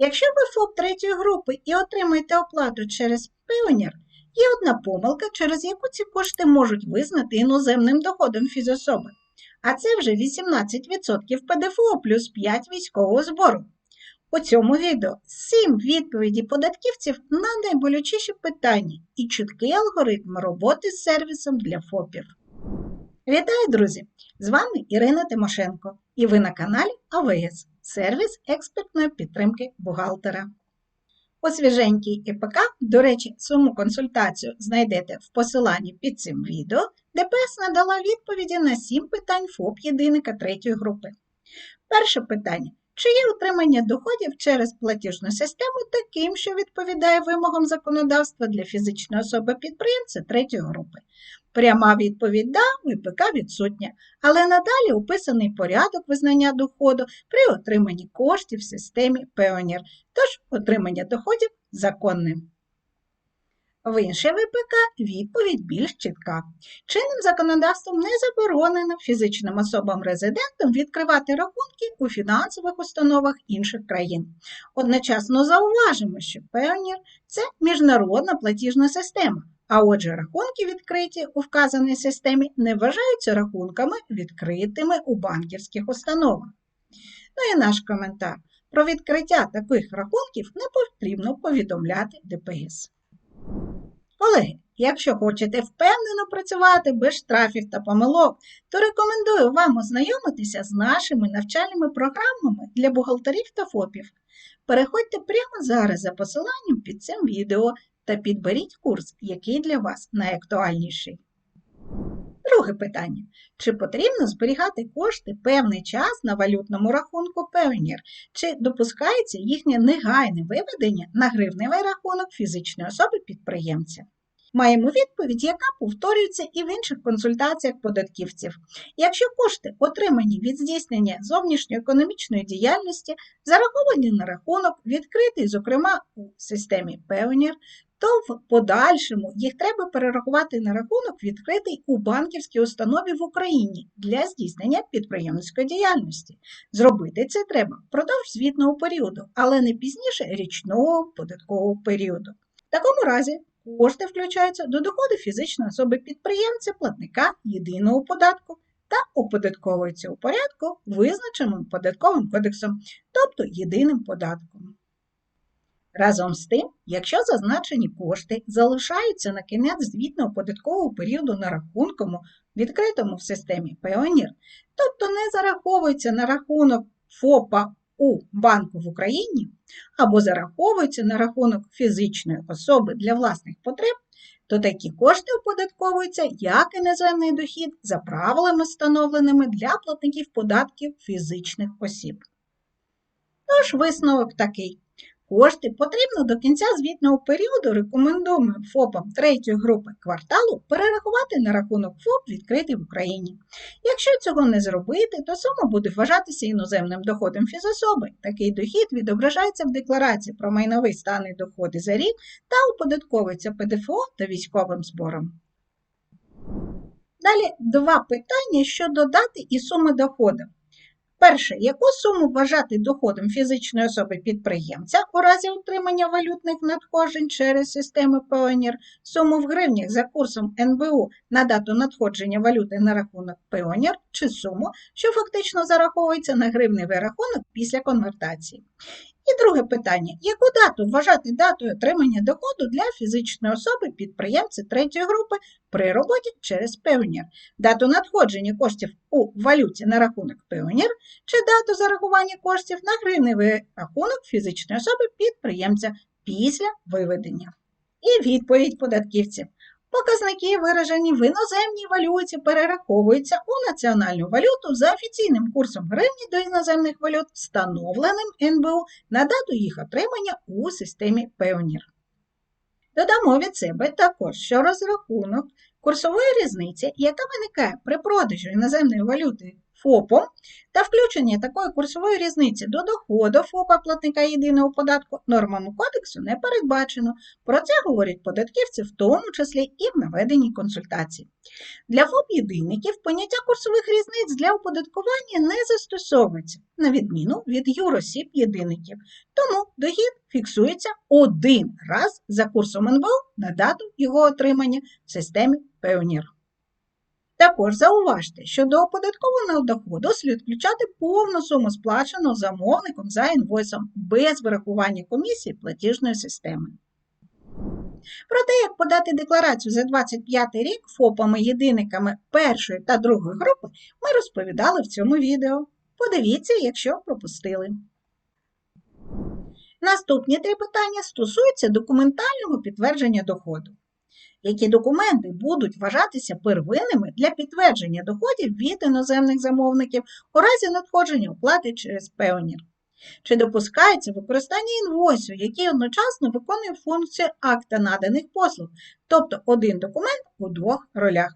Якщо ви ФОП третьої групи і отримуєте оплату через Pioneer, є одна помилка, через яку ці кошти можуть визнати іноземним доходом фізособи. А це вже 18% ПДФО плюс 5 військового збору. У цьому відео 7 відповідей податківців на найболючіші питання і чіткий алгоритм роботи з сервісом для ФОПів. Вітаю, друзі! З вами Ірина Тимошенко і ви на каналі АВС сервіс експертної підтримки бухгалтера. У свіженькій ІПК, до речі, саму консультацію знайдете в посиланні під цим відео, ДПС надала відповіді на 7 питань ФОП єдиника третьої групи. Перше питання. Чи є утримання доходів через платіжну систему таким, що відповідає вимогам законодавства для фізичної особи підприємця третьої групи? Пряма відповідь да, ВПК відсутня, але надалі описаний порядок визнання доходу при отриманні коштів в системі Pioneer, тож отримання доходів законне. В інше ВПК відповідь більш чітка. Чинним законодавством не заборонено фізичним особам-резидентам відкривати рахунки у фінансових установах інших країн. Одночасно зауважимо, що Pioneer – це міжнародна платіжна система, а отже, рахунки, відкриті у вказаній системі, не вважаються рахунками, відкритими у банківських установах. Ну і наш коментар. Про відкриття таких рахунків не потрібно повідомляти ДПС. Колеги, якщо хочете впевнено працювати без штрафів та помилок, то рекомендую вам ознайомитися з нашими навчальними програмами для бухгалтерів та ФОПів. Переходьте прямо зараз за посиланням під цим відео та підберіть курс, який для вас найактуальніший. Друге питання. Чи потрібно зберігати кошти певний час на валютному рахунку Pioneer? Чи допускається їхнє негайне виведення на гривневий рахунок фізичної особи підприємця? Маємо відповідь, яка повторюється і в інших консультаціях податківців. Якщо кошти, отримані від здійснення зовнішньоекономічної діяльності, зараховані на рахунок, відкритий, зокрема у системі Pioneer, то в подальшому їх треба перерахувати на рахунок, відкритий у банківській установі в Україні для здійснення підприємницької діяльності. Зробити це треба впродовж звітного періоду, але не пізніше річного податкового періоду. В такому разі кошти включаються до доходу фізичної особи підприємця, платника єдиного податку та оподатковуються у порядку, визначеним податковим кодексом, тобто єдиним податком. Разом з тим, якщо зазначені кошти залишаються на кінець звітного податкового періоду на рахункому, відкритому в системі Pioneer, тобто не зараховуються на рахунок ФОПа у банку в Україні або зараховуються на рахунок фізичної особи для власних потреб, то такі кошти оподатковуються як іноземний дохід за правилами, встановленими для платників податків фізичних осіб. Тож висновок такий. Кошти потрібно до кінця звітного періоду рекомендуємо ФОПам третьої групи кварталу перерахувати на рахунок ФОП, відкритий в Україні. Якщо цього не зробити, то сума буде вважатися іноземним доходом фізособи. Такий дохід відображається в декларації про майновий стан і доходи за рік та оподатковується ПДФО та військовим збором. Далі два питання щодо дати і суми доходу. Перше, яку суму вважати доходом фізичної особи підприємця у разі отримання валютних надходжень через системи Пеонір, суму в гривнях за курсом НБУ на дату надходження валюти на рахунок Пеонір чи суму, що фактично зараховується на гривневий рахунок після конвертації. І друге питання: яку дату вважати датою отримання доходу для фізичної особи підприємця третьої групи при роботі через Pioneer? Дату надходження коштів у валюті на рахунок Pioneer чи дату зарахування коштів на гривневий рахунок фізичної особи підприємця після виведення? І відповідь податківців. Показники, виражені в іноземній валюті, перераховуються у національну валюту за офіційним курсом гривні до іноземних валют, встановленим НБУ на дату їх отримання у системі Пеонір. Додамо від себе також, що розрахунок курсової різниці, яка виникає при продажу іноземної валюти ФОПом та включення такої курсової різниці до доходу ФОПа платника єдиного податку нормами кодексу не передбачено. Про це говорять податківці, в тому числі і в наведеній консультації. Для ФОП-єдинників поняття курсових різниць для оподаткування не застосовується, на відміну від юросіб-єдинників. Тому дохід фіксується один раз за курсом НБУ на дату його отримання в системі Pioneer. Також зауважте, що до оподаткованого доходу слід включати повну суму сплаченого замовником за інвойсом без вирахування комісії платіжної системи. Про те, як подати декларацію за 25 рік ФОПами-єдиниками першої та другої групи, ми розповідали в цьому відео. Подивіться, якщо пропустили. Наступні три питання стосуються документального підтвердження доходу. Які документи будуть вважатися первинними для підтвердження доходів від іноземних замовників у разі надходження оплати через Payoneer. Чи допускається використання інвойсу, який одночасно виконує функцію акта наданих послуг, тобто один документ у двох ролях?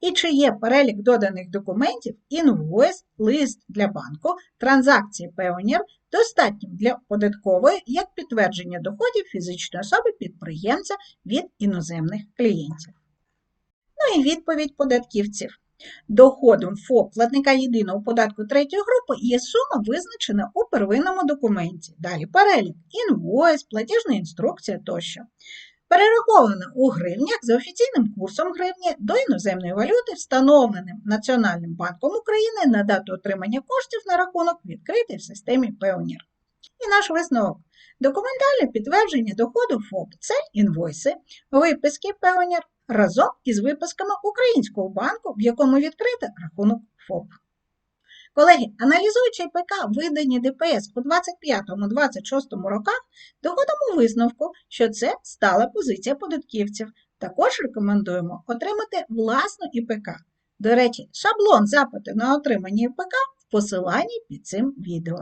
І чи є перелік доданих документів, інвойс, лист для банку, транзакції Pioneer достатнім для податкової як підтвердження доходів фізичної особи підприємця від іноземних клієнтів? Ну і відповідь податківців. Доходом ФОП платника єдиного податку третьої групи є сума, визначена у первинному документі. Далі перелік, інвойс, платіжна інструкція тощо. Перерахована у гривнях за офіційним курсом гривні до іноземної валюти, встановленим Національним банком України на дату отримання коштів на рахунок, відкритий в системі Pioneer. І наш висновок. Документальне підтвердження доходу ФОП це інвойси, виписки Pioneer разом із виписками Українського банку, в якому відкрито рахунок ФОП. Колеги, аналізуючи ПК, видані ДПС у 25-26 роках, доходимо висновку, що це стала позиція податківців. Також рекомендуємо отримати власну ІПК. До речі, шаблон запиту на отримання ІПК в посиланні під цим відео.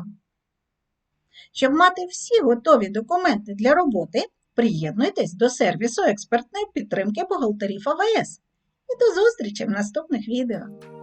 Щоб мати всі готові документи для роботи, приєднуйтесь до сервісу експертної підтримки бухгалтерів АВС. І до зустрічі в наступних відео!